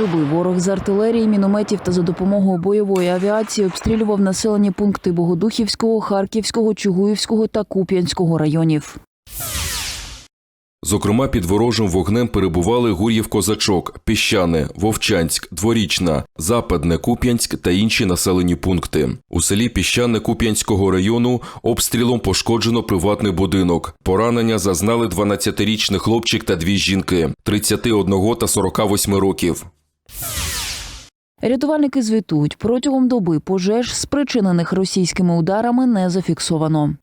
доби ворог з артилерії, мінометів та за допомогою бойової авіації обстрілював населені пункти Богодухівського, Харківського, Чугуївського та Куп'янського районів. Зокрема, під ворожим вогнем перебували Гур'їв Козачок, Піщане, Вовчанськ, Дворічна, Западне, Куп'янськ та інші населені пункти. У селі Піщане Куп'янського району обстрілом пошкоджено приватний будинок. Поранення зазнали 12-річний хлопчик та дві жінки 31 та 48 років. Рятувальники звітують, протягом доби пожеж, спричинених російськими ударами, не зафіксовано.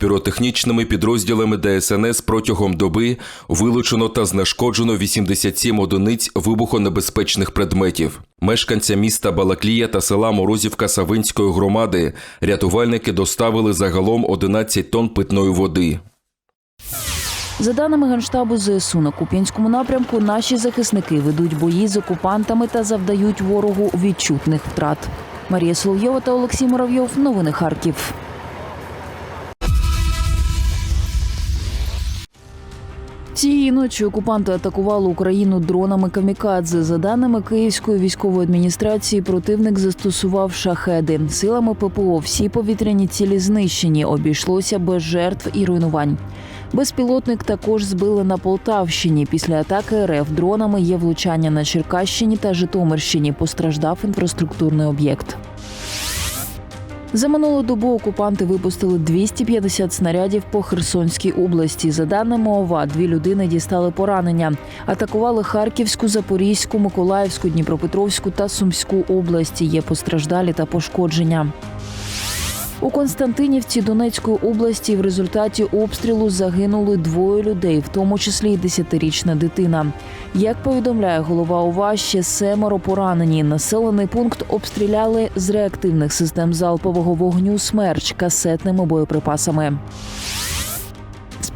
Піротехнічними підрозділами ДСНС протягом доби вилучено та знешкоджено 87 одиниць вибухонебезпечних предметів. Мешканця міста Балаклія та села Морозівка Савинської громади рятувальники доставили загалом 11 тонн питної води. За даними Генштабу ЗСУ, на Куп'янському напрямку наші захисники ведуть бої з окупантами та завдають ворогу відчутних втрат. Марія Соловйова та Олексій Муравйов. Новини Харків. Цієї ночі окупанти атакували Україну дронами камікадзе. За даними Київської військової адміністрації, противник застосував шахеди. Силами ППО всі повітряні цілі знищені. Обійшлося без жертв і руйнувань. Безпілотник також збили на Полтавщині. Після атаки РФ дронами є влучання на Черкащині та Житомирщині. Постраждав інфраструктурний об'єкт. За минулу добу окупанти випустили 250 снарядів по Херсонській області. За даними ОВА, дві людини дістали поранення. Атакували Харківську, Запорізьку, Миколаївську, Дніпропетровську та Сумську області. Є постраждалі та пошкодження. У Константинівці Донецької області в результаті обстрілу загинули двоє людей, в тому числі й десятирічна дитина. Як повідомляє голова ОВА, ще семеро поранені. Населений пункт обстріляли з реактивних систем залпового вогню смерч касетними боєприпасами.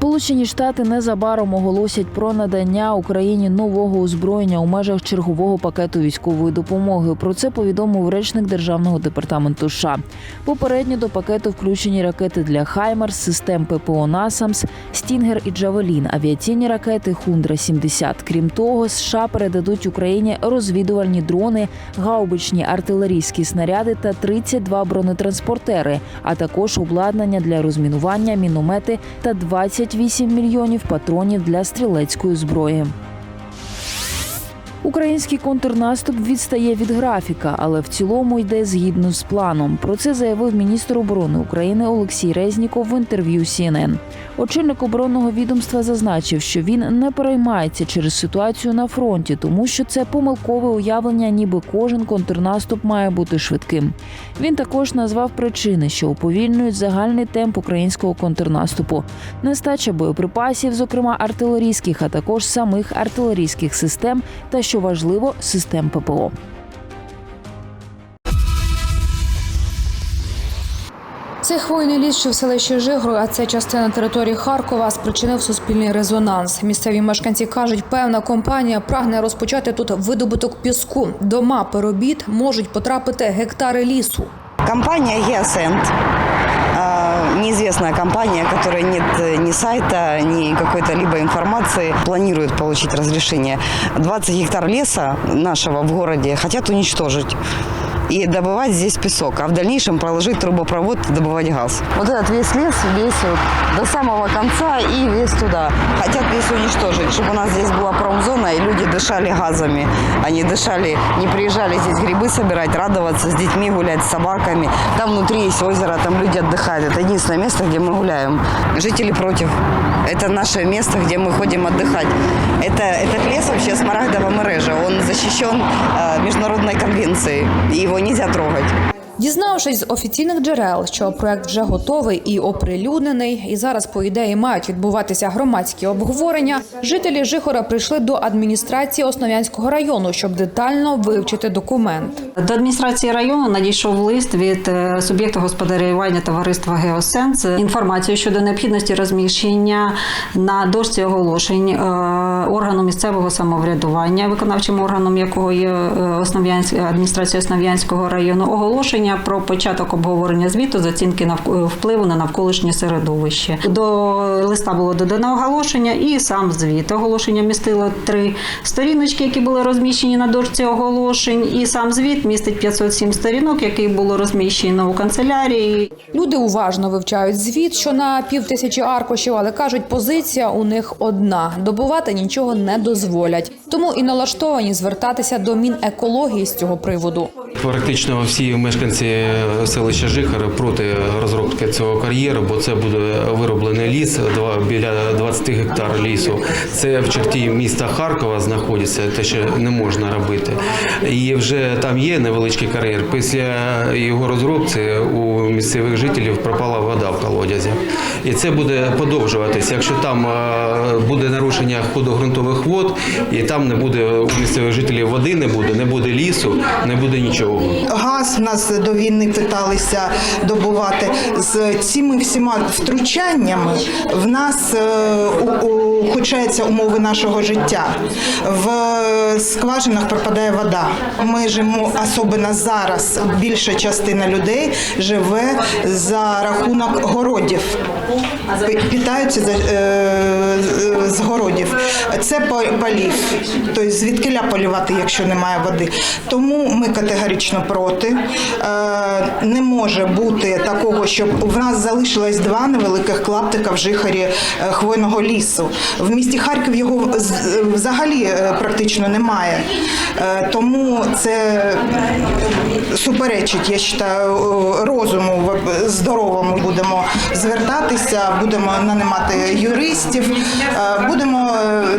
Сполучені Штати незабаром оголосять про надання Україні нового озброєння у межах чергового пакету військової допомоги. Про це повідомив речник державного департаменту США. Попередньо до пакету включені ракети для Хаймарс, систем ППО Насамс, Стінгер і Джавелін, авіаційні ракети Хундра 70 Крім того, США передадуть Україні розвідувальні дрони, гаубичні артилерійські снаряди та 32 бронетранспортери, а також обладнання для розмінування, міномети та 28 мільйонів патронів для стрілецької зброї. Український контрнаступ відстає від графіка, але в цілому йде згідно з планом. Про це заявив міністр оборони України Олексій Резніков в інтерв'ю CNN. Очільник оборонного відомства зазначив, що він не переймається через ситуацію на фронті, тому що це помилкове уявлення, ніби кожен контрнаступ має бути швидким. Він також назвав причини, що уповільнюють загальний темп українського контрнаступу, нестача боєприпасів, зокрема артилерійських, а також самих артилерійських систем та що важливо, систем ППО. Цей хвойний ліс, що в селищі Жигро, а це частина території Харкова, спричинив суспільний резонанс. Місцеві мешканці кажуть, певна компанія прагне розпочати тут видобуток піску. До мапи робіт можуть потрапити гектари лісу. Компания Geosend. Неизвестная компания, которая нет э, ни сайта, ни какой-то либо информации, планирует получить разрешение. 20 гектар леса нашего в городе хотят уничтожить и добывать здесь песок, а в дальнейшем проложить трубопровод и добывать газ. Вот этот весь лес, весь вот до самого конца и весь туда. Хотят весь уничтожить, чтобы у нас здесь была промзона и люди дышали газами. Они дышали, не приезжали здесь грибы собирать, радоваться, с детьми гулять, с собаками. Там внутри есть озеро, там люди отдыхают. Это единственное место, где мы гуляем. Жители против. Это наше место, где мы ходим отдыхать. Это, этот лес вообще смарагдова мережа. Он защищен э, международной конвенцией. И его нельзя трогать. Дізнавшись з офіційних джерел, що проект вже готовий і оприлюднений, і зараз, по ідеї, мають відбуватися громадські обговорення. Жителі Жихора прийшли до адміністрації Основ'янського району, щоб детально вивчити документ. До адміністрації району надійшов лист від е, суб'єкта господарювання товариства Геосенс інформацію щодо необхідності розміщення на дошці оголошень е, органу місцевого самоврядування, виконавчим органом якого є е, адміністрація Основ'янського району, оголошення рішення про початок обговорення звіту з оцінки впливу на навколишнє середовище. До листа було додано оголошення і сам звіт. Оголошення містило три сторіночки, які були розміщені на дошці оголошень. І сам звіт містить 507 сторінок, який було розміщено у канцелярії. Люди уважно вивчають звіт, що на півтисячі аркушів, але кажуть, позиція у них одна: добувати нічого не дозволять. Тому і налаштовані звертатися до Мінекології з цього приводу. Практично всі мешканці селища Жихар проти розробки цього кар'єру, бо це буде вироблений ліс біля 20 гектар лісу. Це в черті міста Харкова знаходиться, те, що не можна робити. І вже там є невеличкий кар'єр. Після його розробки у місцевих жителів пропала вода в колодязях. І це буде подовжуватися. Якщо там е, буде нарушення ходу ґрунтових вод, і там не буде у місцевих жителів води, не буде, не буде лісу, не буде нічого. Газ в нас до війни питалися добувати. З цими всіма втручаннями в нас е, ухудшаються умови нашого життя. В скважинах пропадає вода. Ми живемо, особливо зараз, більша частина людей живе за рахунок городів. Питаються е, з- городів. Це по- полів. Тобто звідкиля полівати, якщо немає води. Тому ми категорично проти. Не може бути такого, щоб в нас залишилось два невеликих клаптика в жихарі е, хвойного лісу. В місті Харків його взагалі е, практично немає. Е, Тому це суперечить, я вважаю, розуму здоровому. Будемо звертатися, будемо нанимати юристів, будемо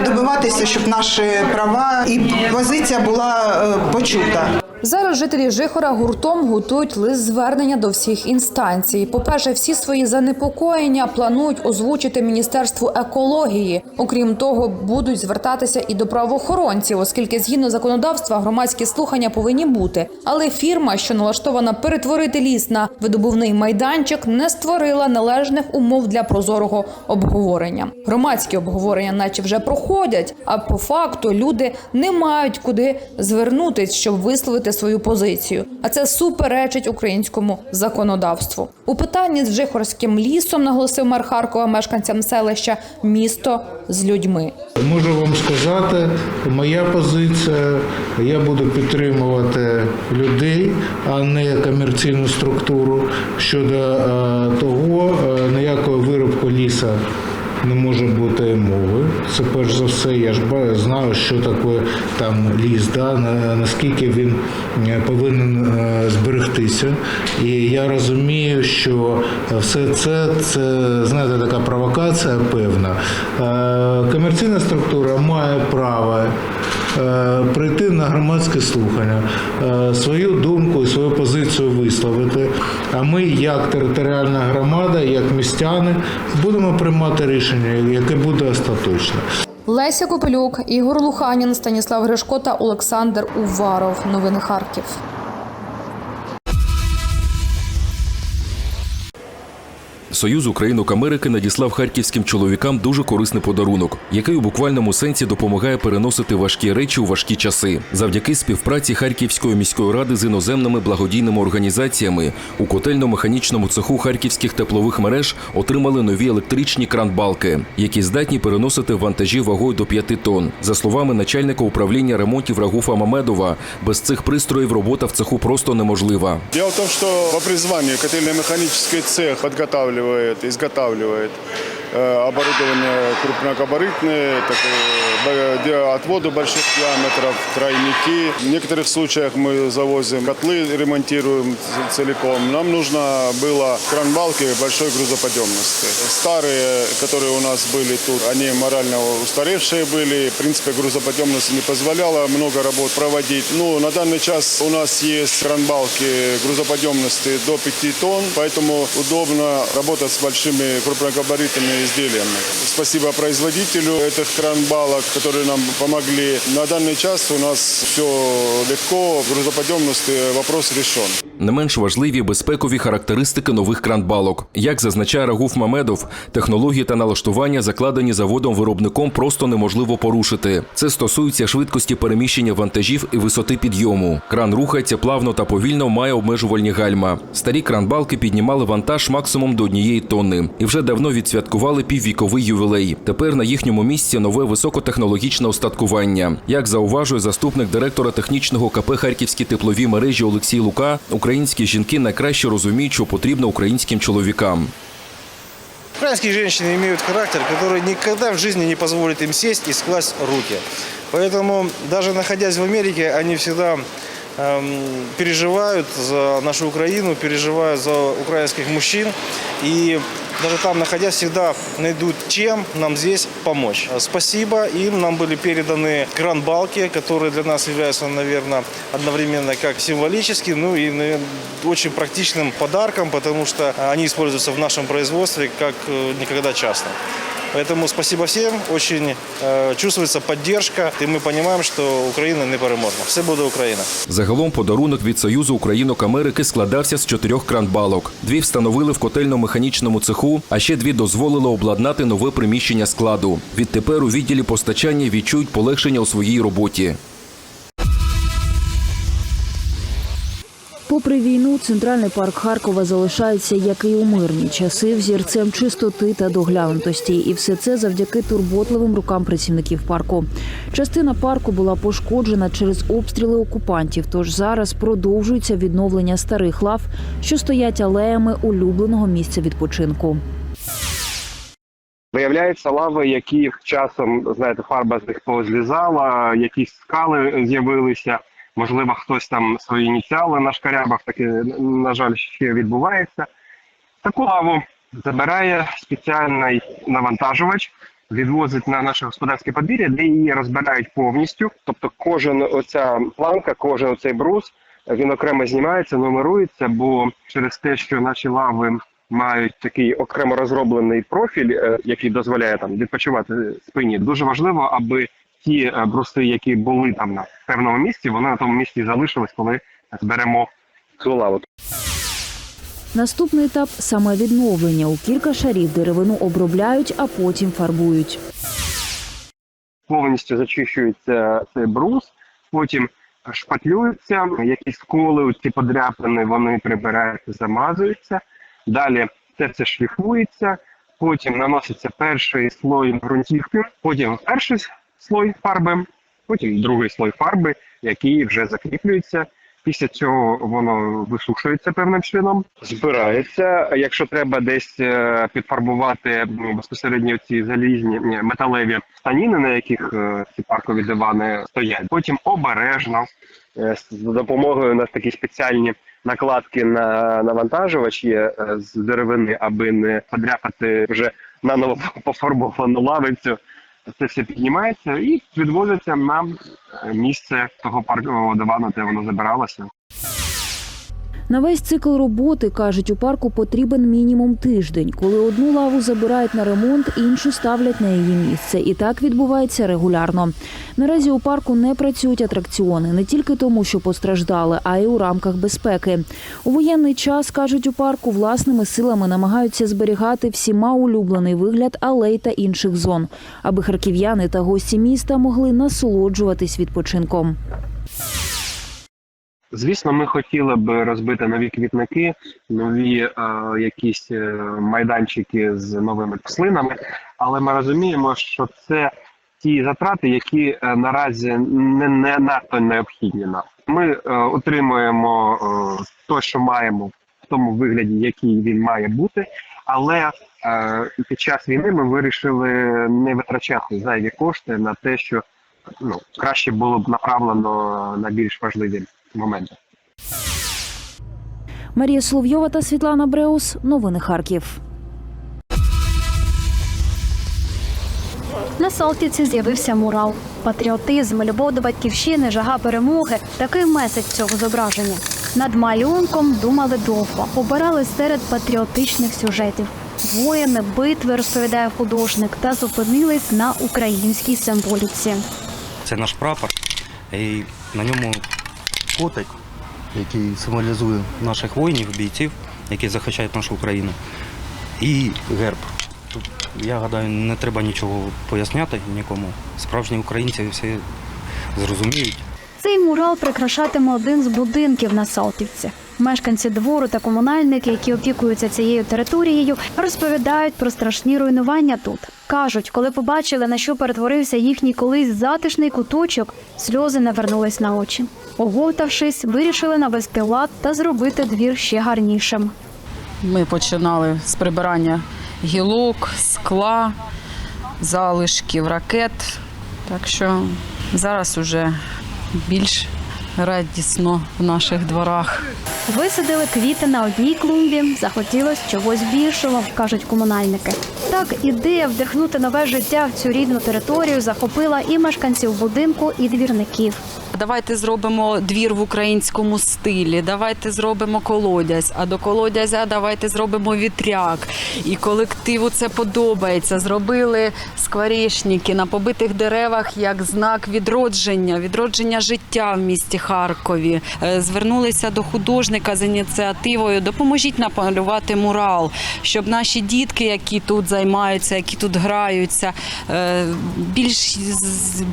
добиватися, щоб наші права і позиція була почута. Зараз жителі Жихора гуртом готують лист звернення до всіх інстанцій. По-перше, всі свої занепокоєння планують озвучити Міністерству екології. Окрім того, будуть звертатися і до правоохоронців, оскільки згідно законодавства громадські слухання повинні бути. Але фірма, що налаштована перетворити ліс на видобувний майданчик, не створила належних умов для прозорого обговорення. Громадські обговорення, наче вже проходять, а по факту люди не мають куди звернутись, щоб висловити свою позицію. А це суперечить українському законодавству. У питанні з Жихорським лісом наголосив мер Харкова мешканцям селища місто з людьми. Можу вам сказати, моя позиція, я буду підтримувати людей, а не комерційну структуру. Щодо е, того, е, ніякої виробку ліса не може бути мови. Це перш за все, я ж знаю, що таке там ліс, да, наскільки він е, повинен е, зберегтися. І я розумію, що все це, це знаєте, така провокація певна. Е, Комерційна структура має право прийти на громадське слухання, е, свою думку і свою позицію висловити. А ми, як територіальна громада, як містяни, будемо приймати рішення, яке буде остаточне. Леся Копелюк, Ігор Луханін, Станіслав Гришко та Олександр Уваров. Новини Харків. Союз Українок Америки надіслав харківським чоловікам дуже корисний подарунок, який у буквальному сенсі допомагає переносити важкі речі у важкі часи. Завдяки співпраці Харківської міської ради з іноземними благодійними організаціями у котельно-механічному цеху харківських теплових мереж отримали нові електричні кранбалки, які здатні переносити вантажі вагою до 5 тонн. За словами начальника управління ремонтів Рагуфа Мамедова, без цих пристроїв робота в цеху просто неможлива. Дело в том, что по призванию котельно-механический цех подготавливает, изготавливает. э, оборудование крупногабаритное, такое, отвода больших диаметров, тройники. В некоторых случаях мы завозим котлы, ремонтируем целиком. Нам нужно было кранбалки большой грузоподъемности. Старые, которые у нас были тут, они морально устаревшие были. В принципе, грузоподъемность не позволяла много работ проводить. Ну, на данный час у нас есть кранбалки грузоподъемности до 5 тонн, поэтому удобно работать с большими крупногабаритными изделиями. Спасибо производителю этих кранбалок, которые нам помогли. На данный час у нас все легко, в грузоподъемности вопрос решен. Не менш важливі безпекові характеристики нових кранбалок. Як зазначає Рагуф Мамедов, технології та налаштування, закладені заводом-виробником, просто неможливо порушити. Це стосується швидкості переміщення вантажів і висоти підйому. Кран рухається плавно та повільно, має обмежувальні гальма. Старі кранбалки піднімали вантаж максимум до однієї тонни і вже давно відсвяткували піввіковий ювілей. Тепер на їхньому місці нове високотехнологічне устаткування. Як зауважує заступник директора технічного КП Харківські теплові мережі Олексій Лука, українські жінки найкраще розуміють, що потрібно українським чоловікам. Украинские женщины имеют характер, который никогда в жизни не позволит им сесть и скласть руки. Поэтому даже находясь в Америке, они всегда эм, переживают за нашу Украину, переживают за украинских мужчин. И даже там, находясь, всегда найдут, чем нам здесь помочь. Спасибо им. Нам были переданы гранбалки, которые для нас являются, наверное, одновременно как символическим, ну и наверное, очень практичным подарком, потому что они используются в нашем производстве как э, никогда часто. Поэтому спасибо всем, очень э, чувствуется поддержка, и мы понимаем, что Украина непереможна. Все буде Україна. Загалом подарунок від Союзу Українок Америки складався з чотирьох кранбалок. Дві встановили в котельно-механічному цеху, а ще дві дозволили обладнати нове приміщення складу. Відтепер у відділі постачання відчують полегшення у своїй роботі. Попри війну, центральний парк Харкова залишається, як і у мирні часи, взірцем чистоти та доглянутості, і все це завдяки турботливим рукам працівників парку. Частина парку була пошкоджена через обстріли окупантів. Тож зараз продовжується відновлення старих лав, що стоять алеями улюбленого місця відпочинку. Виявляються лави, які часом, знаєте, фарба з них позлізала, якісь скали з'явилися. Можливо, хтось там свої ініціали нашкарябав, таке, на жаль, ще відбувається. Таку лаву забирає спеціальний навантажувач, відвозить на наше господарське подвір'я, де її розбирають повністю. Тобто кожен оця планка, кожен оцей брус, він окремо знімається, нумерується, бо через те, що наші лави мають такий окремо розроблений профіль, е, який дозволяє там відпочивати спині. Дуже важливо, аби ті е, бруси, які були там на певному місці, вони на тому місці залишились, коли зберемо цю лаву. Наступний етап саме відновлення. У кілька шарів деревину обробляють, а потім фарбують. повністю зачищується цей брус, потім шпатлюється, якісь сколи, ці подряпини, вони прибираються, замазуються. Далі це все шліфується, потім наноситься перший слой ґрунтівки, потім перший слой фарби, потім другий слой фарби, який вже закріплюється. Після цього воно висушується певним чином, збирається. Якщо треба десь е, підфарбувати ну, безпосередньо ці залізні металеві станіни, на яких е, ці паркові дивани стоять, потім обережно е, з допомогою у нас такі спеціальні накладки на навантажувач є з деревини, аби не подряпати вже наново пофарбовану лавицю. Це все піднімається і відвозиться на е, місце того паркового дивану, де воно забиралося. На весь цикл роботи кажуть, у парку потрібен мінімум тиждень. Коли одну лаву забирають на ремонт, іншу ставлять на її місце. І так відбувається регулярно. Наразі у парку не працюють атракціони не тільки тому, що постраждали, а й у рамках безпеки. У воєнний час кажуть у парку власними силами намагаються зберігати всіма улюблений вигляд алей та інших зон, аби харків'яни та гості міста могли насолоджуватись відпочинком. Звісно, ми хотіли б розбити нові квітники, нові е, якісь е, майданчики з новими рослинами, але ми розуміємо, що це ті затрати, які е, наразі не, не надто необхідні нам. Ми е, отримуємо е, те, що маємо в тому вигляді, який він має бути, але е, під час війни ми вирішили не витрачати зайві кошти на те, що ну краще було б направлено на більш важливі моменти. Марія Соловйова та Світлана Бреус. Новини Харків. На Салтівці з'явився мурал. Патріотизм, любов до батьківщини, жага перемоги такий меседж цього зображення. Над малюнком думали довго, обирали серед патріотичних сюжетів. Воїни, битви, розповідає художник, та зупинились на українській символіці. Це наш прапор, і на ньому котик який символізує наших воїнів, бійців, які захищають нашу Україну. І герб. Тут, я гадаю, не треба нічого поясняти нікому. Справжні українці всі зрозуміють. Цей мурал прикрашатиме один з будинків на Салтівці. Мешканці двору та комунальники, які опікуються цією територією, розповідають про страшні руйнування тут. кажуть, коли побачили, на що перетворився їхній колись затишний куточок, сльози навернулись на очі. Оговтавшись, вирішили навести лад та зробити двір ще гарнішим. Ми починали з прибирання гілок, скла, залишків ракет. Так що зараз уже більш радісно в наших дворах. Висадили квіти на одній клумбі, захотілось чогось більшого, кажуть комунальники. Так ідея вдихнути нове життя в цю рідну територію захопила і мешканців будинку, і двірників. Давайте зробимо двір в українському стилі, давайте зробимо колодязь, а до колодязя давайте зробимо вітряк. І колективу це подобається. Зробили скворечники на побитих деревах як знак відродження, відродження життя в місті Харкові. Е, Звернулися до художника з ініціативою Допоможіть намалювати мурал, щоб наші дітки, які тут займаються, які тут граються, е, більш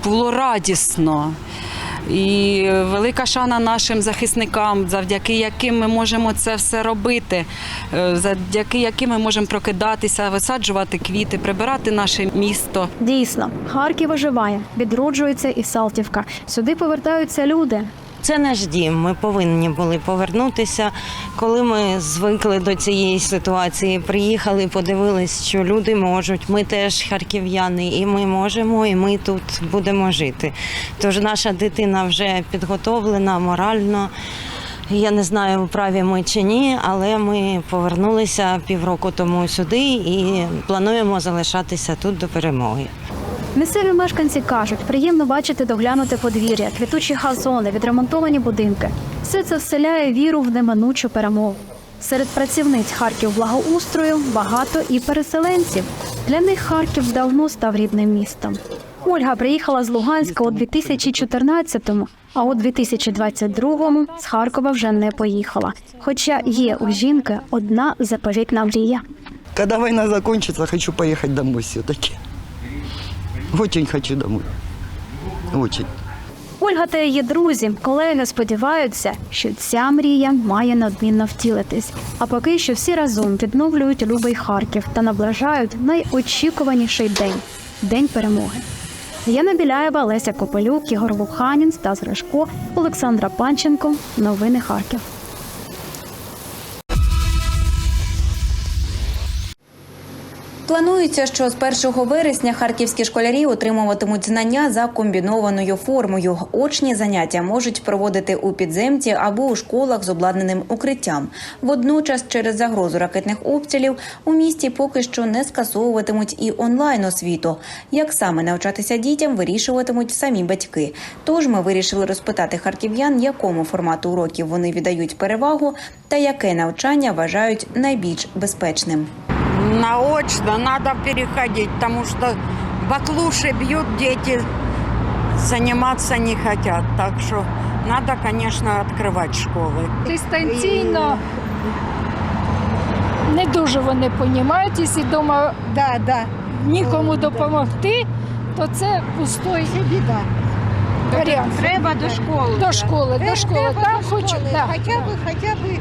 було радісно. І велика шана нашим захисникам, завдяки яким ми можемо це все робити, е, завдяки яким ми можемо прокидатися, висаджувати квіти, прибирати наше місто. Дійсно, Харків оживає, відроджується і Салтівка. Сюди повертаються люди. Це наш дім. Ми повинні були повернутися. Коли ми звикли до цієї ситуації, приїхали, подивились, що люди можуть. Ми теж харків'яни, і ми можемо, і ми тут будемо жити. Тож наша дитина вже підготовлена морально. Я не знаю, праві ми чи ні, але ми повернулися півроку тому сюди і плануємо залишатися тут до перемоги. Місцеві мешканці кажуть, приємно бачити доглянуте подвір'я, квітучі газони, відремонтовані будинки. Все це вселяє віру в неминучу перемогу. Серед працівниць Харків благоустрою багато і переселенців. Для них Харків давно став рідним містом. Ольга приїхала з Луганська у 2014-му, а у 2022-му з Харкова вже не поїхала. Хоча є у жінки одна заповітна мрія. Когда война закончится, хочу поехать домой все-таки. Очень хочу домой. Очень. Ольга та її друзі, колеги сподіваються, що ця мрія має надмінно втілитись. А поки що всі разом відновлюють любий Харків та наближають найочікуваніший день день перемоги. Яна Біляєва, Леся Копелюк, Ігор Луханін, Стас Гришко, Олександра Панченко. Новини Харків. Планується, що з 1 вересня харківські школярі отримуватимуть знання за комбінованою формою. Очні заняття можуть проводити у підземці або у школах з обладнаним укриттям. Водночас, через загрозу ракетних обстрілів у місті поки що не скасовуватимуть і онлайн освіту. Як саме навчатися дітям, вирішуватимуть самі батьки. Тож ми вирішили розпитати харків'ян, якому формату уроків вони віддають перевагу та яке навчання вважають найбільш безпечним Наочно надо переходить, потому что баклуши бьют, дети заниматься не хотят. Так что надо, конечно, открывать школы. Дистанційно не дуже вони розуміють, якщо вдома да, да. нікому допомогти, то це пустой біда. Варіант. Треба до школи. До школи, до школи. Там хоч да. Хотя бы, хотя бы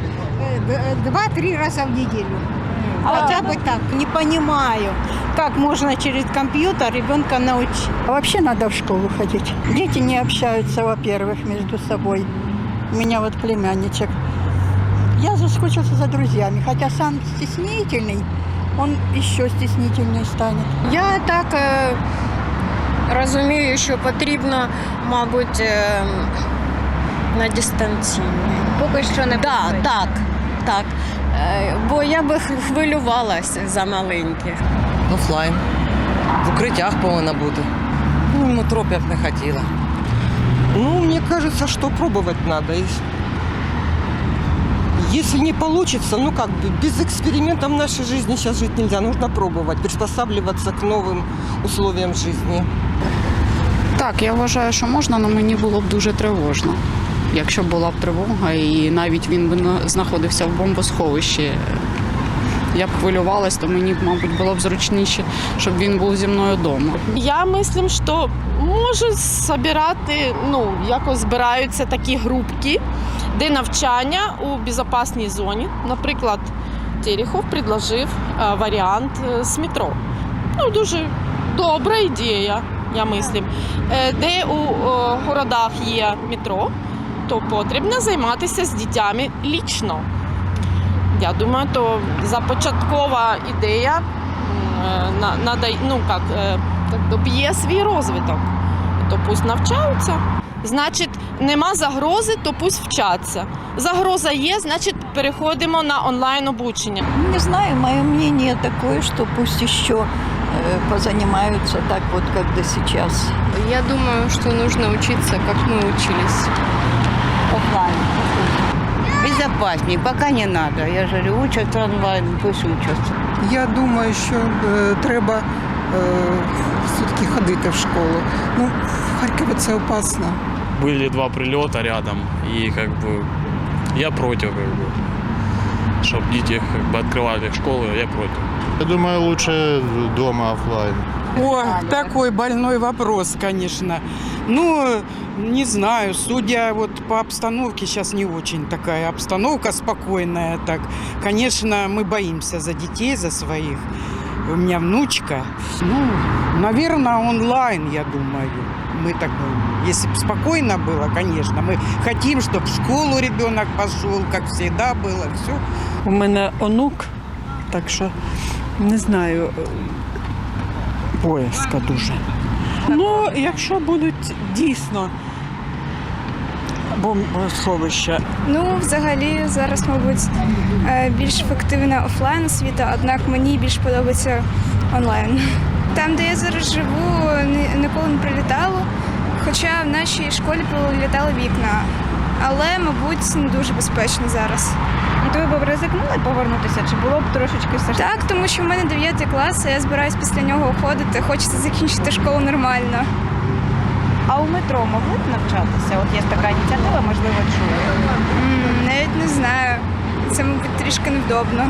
э, два-три раза в неделю. Хотя бы так. Не понимаю, как можно через компьютер ребенка научить. Вообще надо в школу ходить. Дети не общаются, во-первых, между собой. У меня вот племянничек. Я заскучился за друзьями, хотя сам стеснительный, он еще стеснительней станет. Я так е, розумію, що потрібно, мабуть, е, на дистанційній. Поки що не да, так, так. Е, бо я би хвилювалася за маленьких. Офлайн. В укриттях повинна бути. Ну, в метро б я б не хотіла. Ну, мне кажется, что пробовать надо. И Если не получится, ну как бы, без экспериментов в нашей жизни сейчас жить нельзя. Нужно пробовать, приспосабливаться к новым условиям жизни. Так, я вважаю, що можна, але мені було б дуже тривожно. якщо була б тривога, і навіть він знаходився в бомбосховищі. Я б хвилювалась, то мені, мабуть, було б зручніше, щоб він був зі мною вдома. Я мислю, що можуть збирати, ну, якось збираються такі групки, де навчання у безпечній зоні. Наприклад, Терехов предложив е, варіант е, з метро. Ну, дуже добра ідея, я мислю. Е, Де у городах є метро, то потрібно займатися з дітьми лічно. Я думаю, то започаткова ідея е, надай- ну, як, е, доб'є свій розвиток. То пусть навчаються. Значить, нема загрози, то пусть вчаться. Загроза є, значить, переходимо на онлайн обучення. Не знаю, мое мнение такое, что пусть еще э, позанимаются так вот, как до сейчас. Я думаю, что нужно учиться, как мы учились Офлайн. Безопаснее, пока не надо. Я же говорю, учат онлайн, пусть учатся. Я думаю, що е, треба е, все-таки ходити в школу. Ну, в Харкові це опасно. Были два прилета рядом, и как бы я против, как бы, чтобы дети как бы открывали школы, я против. Я думаю, лучше дома офлайн. О, такой больной вопрос, конечно. Ну, не знаю, судя вот по обстановке, сейчас не очень такая обстановка спокойная, так, конечно, мы боимся за детей, за своих. У меня внучка. Ну, наверное, онлайн, я думаю. Мы так, ну, если бы спокойно было, конечно, мы хотим, чтобы в школу ребенок пошел, как всегда было, все. У мене онук, так що не знаю, боязка дуже. Ну, якщо будуть дійсно бомбосховища, Ну, взагалі, зараз, мабуть, е, більш ефективна офлайн освіта, однак мені більш подобається онлайн. Там, де я зараз живу, ні- ніколи не прилітало, хоча в нашій школі прилітали вікна. Але, мабуть, не дуже безпечно зараз. То ви б ризикнули повернутися, чи було б трошечки все ж? Так, тому що в мене 9 клас, а я збираюсь після нього уходити. Хочеться закінчити школу нормально. А у метро могли б навчатися? От є така ініціатива, можливо, чули. М, Навіть не знаю. Це, мабуть, трішки невдобно.